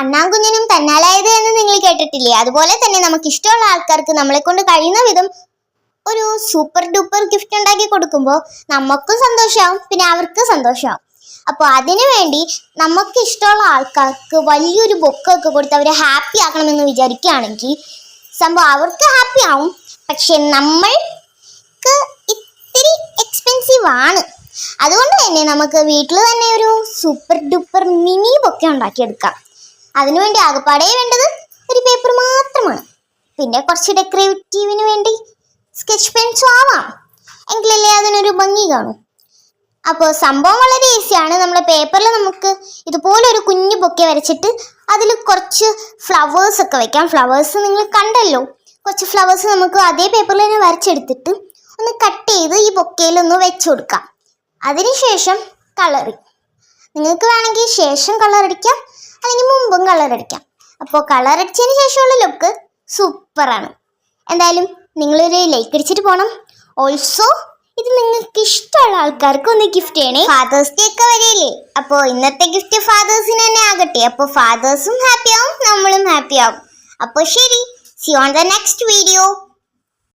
അണ്ണാൻകുഞ്ഞിനും തന്നാലായത് എന്ന് നിങ്ങൾ കേട്ടിട്ടില്ലേ? അതുപോലെ തന്നെ നമുക്ക് ഇഷ്ടമുള്ള ആൾക്കാർക്ക് നമ്മളെ കൊണ്ട് കഴിയുന്ന വിധം ഒരു സൂപ്പർ ഡൂപ്പർ ഗിഫ്റ്റ് ഉണ്ടാക്കി കൊടുക്കുമ്പോൾ നമുക്കും സന്തോഷമാവും പിന്നെ അവർക്കും സന്തോഷമാവും അപ്പോൾ അതിനു വേണ്ടി നമുക്ക് ഇഷ്ടമുള്ള ആൾക്കാർക്ക് വലിയൊരു ബൊക്കൊക്കെ കൊടുത്ത് അവരെ ഹാപ്പി ആക്കണമെന്ന് വിചാരിക്കുകയാണെങ്കിൽ സംഭവം അവർക്ക് ഹാപ്പി ആവും. പക്ഷെ നമ്മൾക്ക് ഇത്തിരി എക്സ്പെൻസീവ് ആണ്. അതുകൊണ്ട് തന്നെ നമുക്ക് വീട്ടിൽ തന്നെ ഒരു സൂപ്പർ ഡൂപ്പർ മിനി ബൊക്കെ ഉണ്ടാക്കിയെടുക്കാം. അതിനുവേണ്ടി ആകപ്പാടെ വേണ്ടത് ഒരു പേപ്പർ മാത്രമാണ്. പിന്നെ കുറച്ച് ഡെക്കറേറ്റീവിന് വേണ്ടി സ്കെച്ച് പെൻസും ആവാം. എങ്കിലല്ലേ അതിനൊരു ഭംഗി കാണൂ. അപ്പോൾ സംഭവം വളരെ ഈസിയാണ് നമ്മുടെ പേപ്പറിൽ നമുക്ക് ഇതുപോലെ ഒരു കുഞ്ഞു പൊക്കെ വരച്ചിട്ട് അതിൽ കുറച്ച് ഫ്ലവേഴ്സ് ഒക്കെ വെക്കാം. ഫ്ലവേഴ്സ് നിങ്ങൾ കണ്ടല്ലോ. കുറച്ച് ഫ്ലവേഴ്സ് നമുക്ക് അതേ പേപ്പറിൽ തന്നെ വരച്ചെടുത്തിട്ട് ഒന്ന് കട്ട് ചെയ്ത് ഈ ബൊക്കയിൽ വെച്ച് കൊടുക്കാം. അതിനുശേഷം കളറിങ് നിങ്ങൾക്ക് വേണമെങ്കിൽ ശേഷം കളർ അടിക്കാം. അല്ലെങ്കിൽ മുമ്പും കളർ അടിക്കാം. അപ്പോൾ കളർ അടിച്ചതിന് ശേഷമുള്ള ലുക്ക് സൂപ്പറാണ് എന്തായാലും നിങ്ങളൊരു ലൈക്ക് അടിച്ചിട്ട് പോകണം ഓൾസോ ഇത് നിങ്ങൾക്ക് ഇഷ്ടമുള്ള ആൾക്കാർക്ക് ഒന്ന് ഗിഫ്റ്റ് ചെയ്യണേ. ഫാദേഴ്സ് ഡേ ഒക്കെ വരില്ലേ അപ്പോൾ ഇന്നത്തെ ഗിഫ്റ്റ് ഫാദേഴ്സിന് തന്നെ ആകട്ടെ. അപ്പോൾ ഫാദേഴ്സും ഹാപ്പി ആവും നമ്മളും ഹാപ്പി ആവും. അപ്പോൾ ശരി. See on the next video